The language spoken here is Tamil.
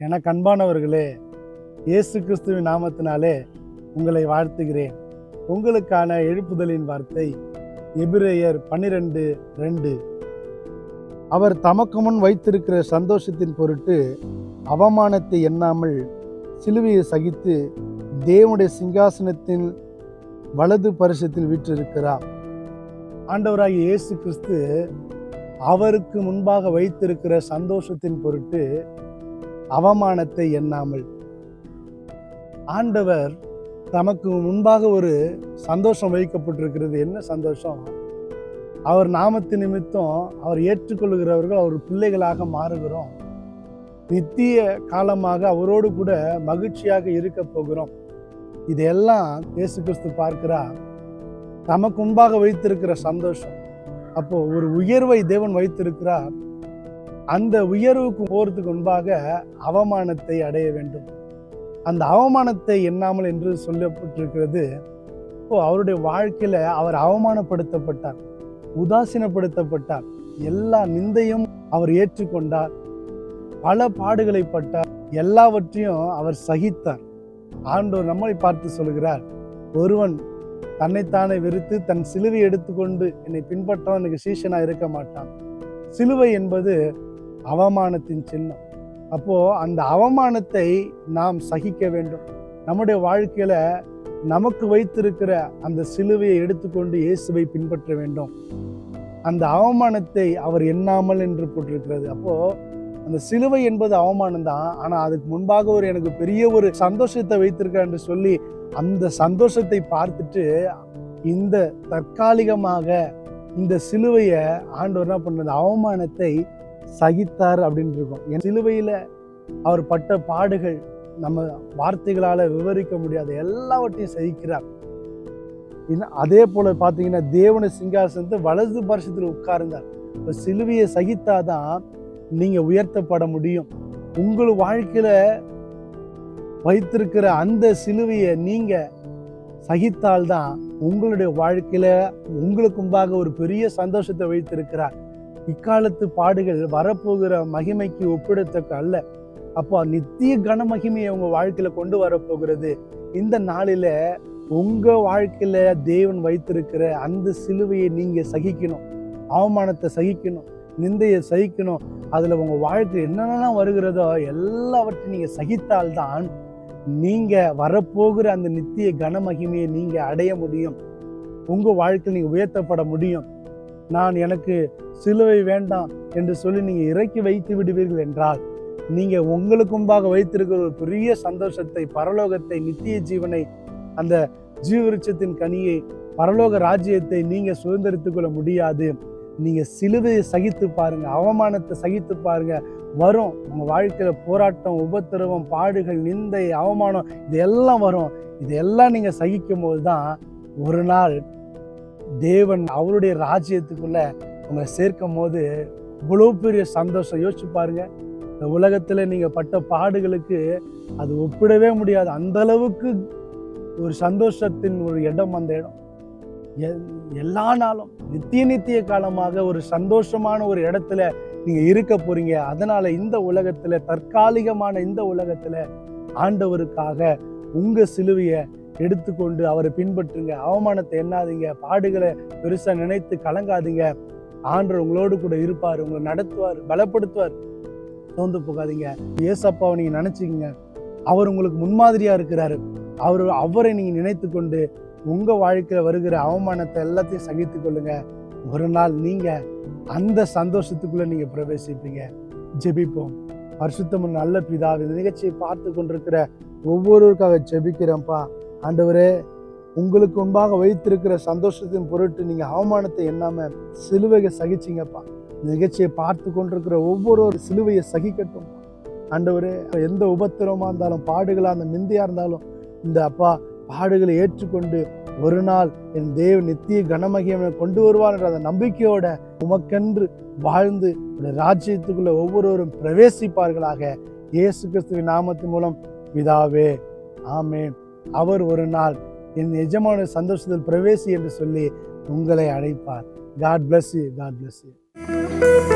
எனக்கு அன்பானவர்களே இயேசு கிறிஸ்துவின் நாமத்தினாலே உங்களை வாழ்த்துகிறேன். உங்களுக்கான எழுப்புதலின் வார்த்தை எபிரேயர் பன்னிரெண்டு ரெண்டு. அவர் தமக்கு முன் வைத்திருக்கிற சந்தோஷத்தின் பொருட்டு அவமானத்தை எண்ணாமல் சிலுவையை சகித்து தேவனுடைய சிங்காசனத்தின் வலது பரிசத்தில் வீற்றிருக்கிறார். ஆண்டவராகிய இயேசு கிறிஸ்து அவருக்கு முன்பாக வைத்திருக்கிற சந்தோஷத்தின் பொருட்டு அவமானத்தை எண்ணாமல். ஆண்டவர் தமக்கு முன்பாக ஒரு சந்தோஷம் வைக்கப்பட்டிருக்கிறது. என்ன சந்தோஷம்? அவர் நாமத்து நிமித்தம் அவர் ஏற்றுக்கொள்கிறவர்கள் அவர் பிள்ளைகளாக மாறுகிறோம். நித்திய காலமாக அவரோடு கூட மகிழ்ச்சியாக இருக்க போகிறோம். இதெல்லாம் இயேசு கிறிஸ்து பார்க்கிறார். தமக்கு முன்பாக வைத்திருக்கிற சந்தோஷம். அப்போ ஒரு உயர்வை தேவன் வைத்திருக்கிறார். அந்த உயர்வுக்கு போகிறதுக்கு முன்பாக அவமானத்தை அடைய வேண்டும். அந்த அவமானத்தை எண்ணாமல் என்று சொல்லப்பட்டிருக்கிறது இப்போ அவருடைய வாழ்க்கையில் அவர் அவமானப்படுத்தப்பட்டார் உதாசீனப்படுத்தப்பட்டார் எல்லா நிந்தையும் அவர் ஏற்றுக்கொண்டார் பல பாடுகளை பட்டார் எல்லாவற்றையும் அவர் சகித்தார். ஆண்டோர் நம்மை பார்த்து சொல்கிறார் ஒருவன் தன்னைத்தானே வெறுத்து தன் சிலுவை எடுத்துக்கொண்டு என்னை பின்பற்றவன் எனக்கு சீஷனா இருக்க மாட்டான். சிலுவை என்பது அவமானத்தின் சின்னம். அப்போது அந்த அவமானத்தை நாம் சகிக்க வேண்டும். நம்முடைய வாழ்க்கையில் நமக்கு வைத்திருக்கிற அந்த சிலுவையை எடுத்துக்கொண்டு இயேசுவை பின்பற்ற வேண்டும். அந்த அவமானத்தை அவர் எண்ணாமல் என்று போட்டிருக்கிறது. அப்போது அந்த சிலுவை என்பது அவமானம் தான். ஆனால் அதுக்கு முன்பாக ஒரு எனக்கு பெரிய ஒரு சந்தோஷத்தை வைத்திருக்கிறார் என்று சொல்லி அந்த சந்தோஷத்தை பார்த்துட்டு இந்த தற்காலிகமாக இந்த சிலுவையை ஆண்டவர் என்ன பண்ணுறது அவமானத்தை சகித்தார் அப்படின்னு இருக்கும். என் சிலுவையில் அவர் பட்ட பாடுகள் நம்ம வார்த்தைகளால் விவரிக்க முடியாத எல்லாவற்றையும் சகிக்கிறார். இன்னும் அதே போல் பார்த்தீங்கன்னா தேவன சிங்காசனத்தை வலது பரிசத்தில் உட்கார்ந்தார். இப்போ சிலுவையை சகித்தாதான் நீங்கள் உயர்த்தப்பட முடியும். உங்கள் வாழ்க்கையில் வைத்திருக்கிற அந்த சிலுவையை நீங்கள் சகித்தால்தான் உங்களுடைய வாழ்க்கையில் உங்களுக்கு முன்பாக ஒரு பெரிய சந்தோஷத்தை வைத்திருக்கிறார். இக்காலத்து பாடுகள் வரப்போகிற மகிமைக்கு ஒப்பிடத்தக்க அல்ல. அப்போ நித்திய கன மகிமையை உங்க வாழ்க்கையில கொண்டு வரப்போகிறது. இந்த நாளில உங்க வாழ்க்கையில தேவன் வைத்திருக்கிற அந்த சிலுவையை நீங்க சகிக்கணும். அவமானத்தை சகிக்கணும். நிந்தையை சகிக்கணும். அதுல உங்க வாழ்க்கை என்னென்னலாம் வருகிறதோ எல்லாவற்றையும் நீங்க சகித்தால்தான் நீங்க வரப்போகிற அந்த நித்திய கன மகிமையை நீங்க அடைய முடியும். உங்க வாழ்க்கையில் நீங்க உயர்த்தப்பட முடியும். நான் எனக்கு சிலுவை வேண்டாம் என்று சொல்லி நீங்கள் இறக்கி வைத்து விடுவீர்கள் என்றால் நீங்கள் உங்களுக்கு முன்பாக வைத்திருக்கிற ஒரு பெரிய சந்தோஷத்தை பரலோகத்தை நித்திய ஜீவனை அந்த ஜீவருட்சத்தின் கனியை பரலோக ராஜ்யத்தை நீங்கள் சுதந்திரித்து கொள்ள முடியாது. நீங்கள் சிலுவையை சகித்து பாருங்க அவமானத்தை சகித்து பாருங்க. வரும். உங்கள் வாழ்க்கையில் போராட்டம் உபத்திரவம் பாடுகள் நிந்தை அவமானம் இது எல்லாம் வரும். இதெல்லாம் நீங்கள் சகிக்கும் போது தான் ஒரு நாள் தேவன் அவருடைய ராஜ்யத்துக்குள்ள உங்களை சேர்க்கும் போது இவ்வளோ பெரிய சந்தோஷம். யோசிச்சு பாருங்க. இந்த உலகத்துல நீங்க பட்ட பாடுகளுக்கு அது ஒப்பிடவே முடியாது. அந்த அளவுக்கு ஒரு சந்தோஷத்தின் ஒரு இடம் அந்த இடம். எ- எல்லா நாளும் நித்திய நித்திய காலமாக ஒரு சந்தோஷமான ஒரு இடத்துல நீங்க இருக்க போறீங்க. அதனால இந்த உலகத்துல தற்காலிகமான இந்த உலகத்துல ஆண்டவருக்காக உங்க சிலுவையை எடுத்துக்கொண்டு அவரை பின்பற்றுங்க. அவமானத்தை எண்ணாதீங்க. பாடுகளை பெருசாக நினைத்து கலங்காதீங்க. ஆண்டவர் உங்களோடு கூட இருப்பார். உங்களை நடத்துவார் பலப்படுத்துவார். தோந்து போகாதீங்க. ஏசப்பாவை நீங்கள் நினைச்சுக்கங்க. அவர் உங்களுக்கு முன்மாதிரியாக இருக்கிறாரு. அவர் அவரை நீங்கள் நினைத்து கொண்டு உங்கள் வாழ்க்கையில் வருகிற அவமானத்தை எல்லாத்தையும் சகித்து கொள்ளுங்க. ஒரு நாள் நீங்கள் அந்த சந்தோஷத்துக்குள்ளே நீங்கள் பிரவேசிப்பீங்க. ஜெபிப்போம். பரிசுத்தம் நல்ல பிதாவே இந்த நிகழ்ச்சியை பார்த்து கொண்டிருக்கிற ஒவ்வொருவருக்காக ஜெபிக்கிறேன்ப்பா. ஆண்டவரே உங்களுக்கு முன்பாக வைத்திருக்கிற சந்தோஷத்தின் பொருட்டு நீங்கள் அவமானத்தை எண்ணாம சிலுவையை சகிச்சீங்கப்பா. இந்த நிகழ்ச்சியை பார்த்து கொண்டிருக்கிற ஒவ்வொரு சிலுவையை சகிக்கட்டும். ஆண்டவரே எந்த உபத்திரமாக இருந்தாலும் பாடுகளாக அந்த மிந்தியாக இருந்தாலும் இந்த அப்பா பாடுகளை ஏற்றுக்கொண்டு ஒரு நாள் என் தேவ நித்திய கனமகியமை கொண்டு வருவார் என்ற அந்த நம்பிக்கையோட உமக்கென்று வாழ்ந்து இந்த ராஜ்யத்துக்குள்ள ஒவ்வொருவரும் பிரவேசிப்பார்களாக. இயேசு கிறிஸ்துவின் நாமத்தின் மூலம் விதாவே ஆமேன். அவர் ஒரு நாள் என் எஜமான சந்தோஷத்தில் பிரவேசி என்று சொல்லி உங்களை அழைப்பார். God bless you God bless you